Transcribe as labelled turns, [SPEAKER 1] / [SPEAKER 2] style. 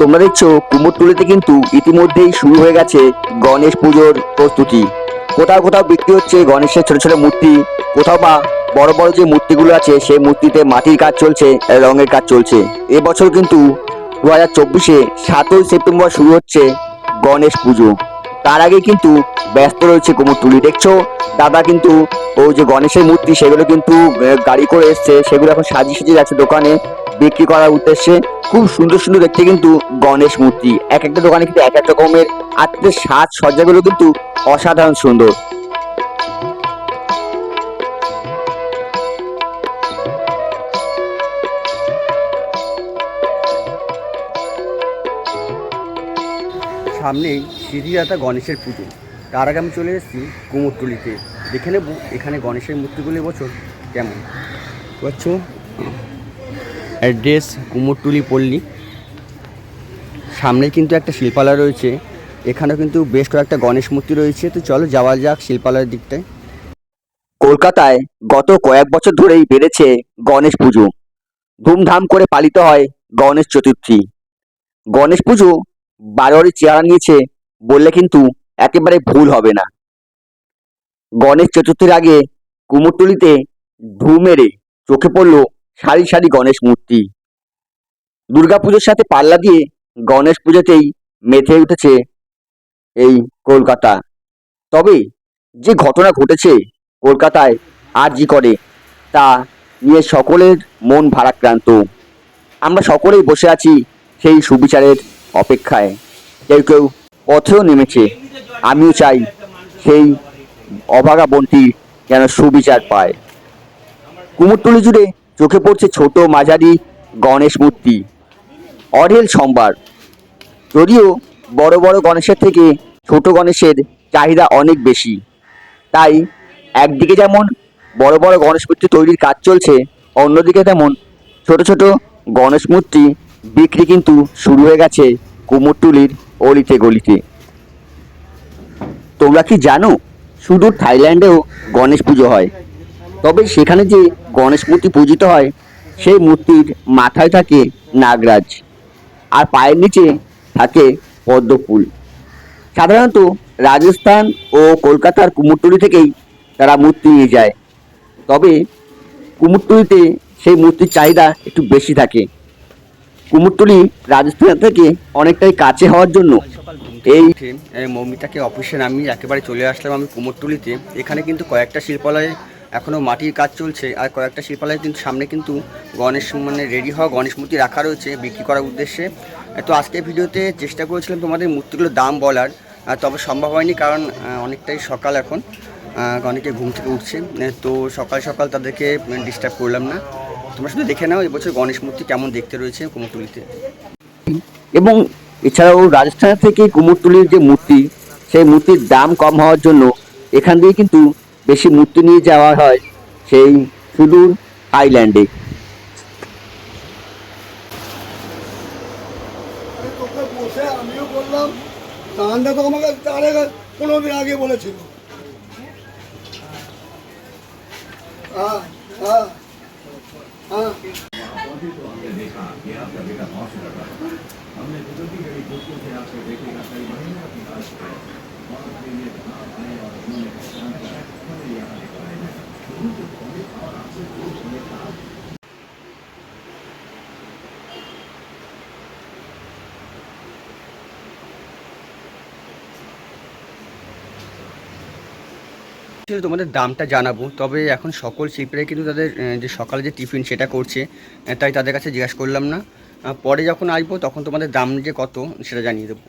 [SPEAKER 1] তোমরা দেখছ কুমোরটুলিতে কিন্তু ইতিমধ্যেই শুরু হয়ে গেছে গণেশ পুজোর প্রস্তুতি। কোথাও কোথাও বিক্রি হচ্ছে গণেশের ছোট ছোট মূর্তি, কোথাও বা বড় বড় যে মূর্তিগুলো আছে সেই মূর্তিতে মাটির কাজ চলছে, রঙের কাজ চলছে। এবছর কিন্তু দু হাজার চব্বিশে সাতই সেপ্টেম্বর শুরু হচ্ছে গণেশ পুজো। তার আগে কিন্তু ব্যস্ত রয়েছে কুমোরটুলি দেখছ, দাদা কিন্তু ওই যে গণেশের মূর্তি সেগুলো কিন্তু গাড়ি করে এসছে, সেগুলো এখন সাজিয়ে সাজিয়ে যাচ্ছে দোকানে। বিক্রি করার উদ্দেশ্যে খুব সুন্দর সুন্দর দেখতে কিন্তু গণেশ মূর্তি। এক একটা দোকানে কিন্তু এক এক রকমের আত্মের সাজ সজ্জাগুলো কিন্তু অসাধারণ সুন্দর।
[SPEAKER 2] সামনেই সিঁড়িরাতা গণেশের পুজো। তার আগে আমি চলে এসেছি কুমোরটুলিতে। দেখে নেব এখানে গণেশের মূর্তিগুলো বছর কেমন। পাচ্ছ অ্যাড্রেস কুমোরটুলি পল্লী। সামনে কিন্তু একটা শিল্পালয় রয়েছে। এখানেও কিন্তু বেশ কয়েকটা গণেশ মূর্তি রয়েছে। তো চলো যাওয়া যাক শিল্পালয়ের দিকটায়।
[SPEAKER 1] কলকাতায় গত কয়েক বছর ধরেই বেড়েছে গণেশ পুজো। ধুমধাম করে পালিত হয় গণেশ চতুর্থী। গণেশ পুজো বারোয়ারি চেহারা নিয়েছে বললে কিন্তু একেবারে ভুল হবে না। গণেশ চতুর্থীর আগে কুমোরটুলিতে ঢু মেরে চোখে পড়ল সারি সারি গণেশ মূর্তি। দুর্গাপুজোর সাথে পাল্লা দিয়ে গণেশ পুজোতেই মেতে উঠেছে এই কলকাতা। তবে যে ঘটনা ঘটেছে কলকাতায় আর জি করে, তা নিয়ে সকলের মন ভারাক্রান্ত। আমরা সকলেই বসে আছি সেই সুবিচারের অপেক্ষায়। কেউ কেউ পথেও নেমেছে। আমিও চাই সেই অভাগা বন্টি যেন সুবিচার পায়। কুমোরটুলি জুড়ে চোখে পড়ছে ছোট মাঝারি গণেশ মূর্তি। অঢেল সম্ভার। যদিও বড় বড় গণেশের থেকে ছোট গণেশের চাহিদা অনেক বেশি। তাই একদিকে যেমন বড় বড় গণেশ মূর্তি তৈরির কাজ চলছে, অন্যদিকে তেমন ছোট ছোট গণেশ মূর্তি বিক্রি কিন্তু শুরু হয়ে গেছে কুমোরটুলির অলিতে গলিতে। তোমরা কি জানো সুদূর থাইল্যান্ডেও গণেশ পুজো হয়? তবে সেখানে যে গণেশ মূর্তি পূজিত হয়, সেই মূর্তির মাথায় থাকে নাগরাজ আর পায়ের নিচে থাকে পদ্মফুল। সাধারণত রাজস্থান ও কলকাতার কুমোরটুলি থেকেই তারা মূর্তি নিয়ে যায়। তবে কুমোরটুলিতে সেই মূর্তির চাহিদা একটু বেশি থাকে। কুমোরটুলি রাজস্থান থেকে অনেকটাই কাছে হওয়ার জন্য এই
[SPEAKER 2] মৌমিতাকে অফিসে নামিয়ে একেবারে চলে আসলাম আমি কুমোরটুলিতে। এখানে কিন্তু কয়েকটা শিল্পালয়ে এখনও মাটির কাজ চলছে। আর কয়েকটা শিল্পালয়ে কিন্তু সামনে কিন্তু গণেশ মানে রেডি হওয়া গণেশ মূর্তি রাখা রয়েছে বিক্রি করার উদ্দেশ্যে। তো আজকের ভিডিওতে চেষ্টা করেছিলাম তোমাদের মূর্তিগুলোর দাম বলার তবে সম্ভব হয়নি কারণ অনেকটাই সকাল এখন। অনেকে ঘুম থেকে উঠছে তো সকাল সকাল তাদেরকে ডিস্টার্ব করলাম না। তোমরা শুধু দেখে নাও এবছর গণেশ মূর্তি কেমন দেখতে রয়েছে কুমোরটুলিতে।
[SPEAKER 1] এবং এছাড়াও রাজস্থান থেকে কুমোরটুলির যে মূর্তি, সেই মূর্তির দাম কম হওয়ার জন্য এখান দিয়ে কিন্তু বেশি মূর্তি নিয়ে যাওয়া হয় সেই সুদূর আইল্যান্ডে।
[SPEAKER 3] আমিও বললাম আগে পনেরো দিন আগে বলেছিল। হ্যাঁ হ্যাঁ হ্যাঁ।
[SPEAKER 2] ছিল তোমাদের দামটা জানাব, তবে এখন সকল শিল্পীরাই কিন্তু তাদের যে সকালে যে টিফিন সেটা করছে তাই তাদের কাছে জিজ্ঞাসা করলাম না। পরে যখন আসব তখন তোমাদের দাম যে কত সেটা জানিয়ে দেবো।